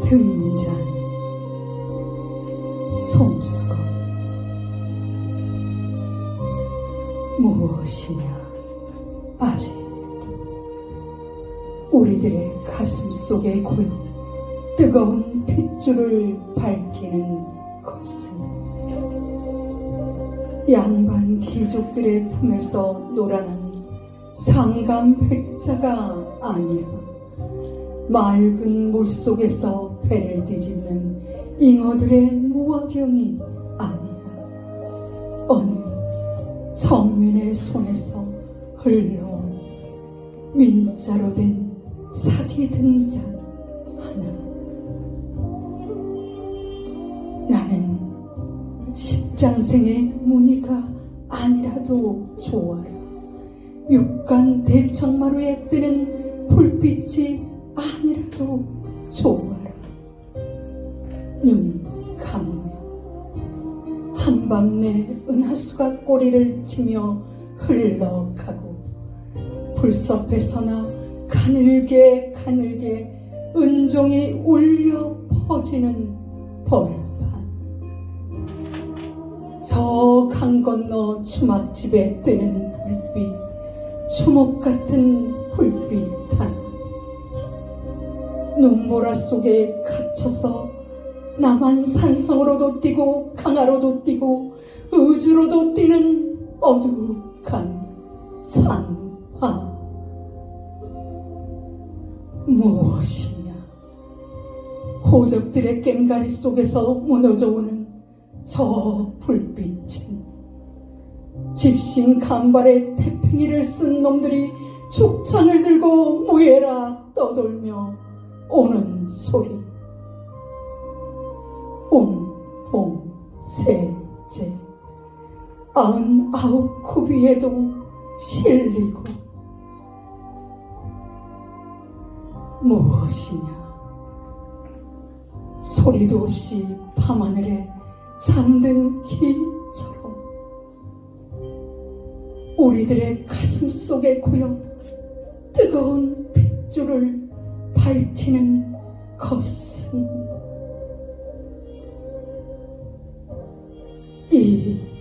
등잔 송수건. 무엇이냐? 빠지 우리들의 가슴 속에 고여 뜨거운 핏줄을 밝히는 것은 양반 귀족들의 품에서 노란한 상감 백자가 아니라 맑은 물 속에서 배를 뒤집는 잉어들의 무화경이 아니라 어느 정민의 손에서 흘러온 민자로 된 사기 등잔 하나. 나는 십장생의 무늬가 아니라도 좋아라. 육간 대청마루에 뜨는 불빛이 아니라도 좋아라 눈 감으며 한밤내 은하수가 꼬리를 치며 흘러가고 불섭에서나 가늘게 가늘게 은종이 울려 퍼지는 벌판. 저 강 건너 추막집에 뜨는 불빛 추목 같은 불빛 하나 눈보라 속에 갇혀서 나만 산성으로도 뛰고 강하로도 뛰고 우주로도 뛰는 어둑한 산화. 무엇이냐? 호적들의 꽹가리 속에서 무너져 오는 저 불빛은 집신 간발에 태평이를 쓴 놈들이 축창을 들고 무예라 떠돌며 오는 소리. 옹봉세제. 아흔 아홉 구비에도 실리고. 무엇이냐? 소리도 없이 밤하늘에 잠든 기처럼 우리들의 가슴 속에 고여 뜨거운 핏줄을 밝히는 것은 이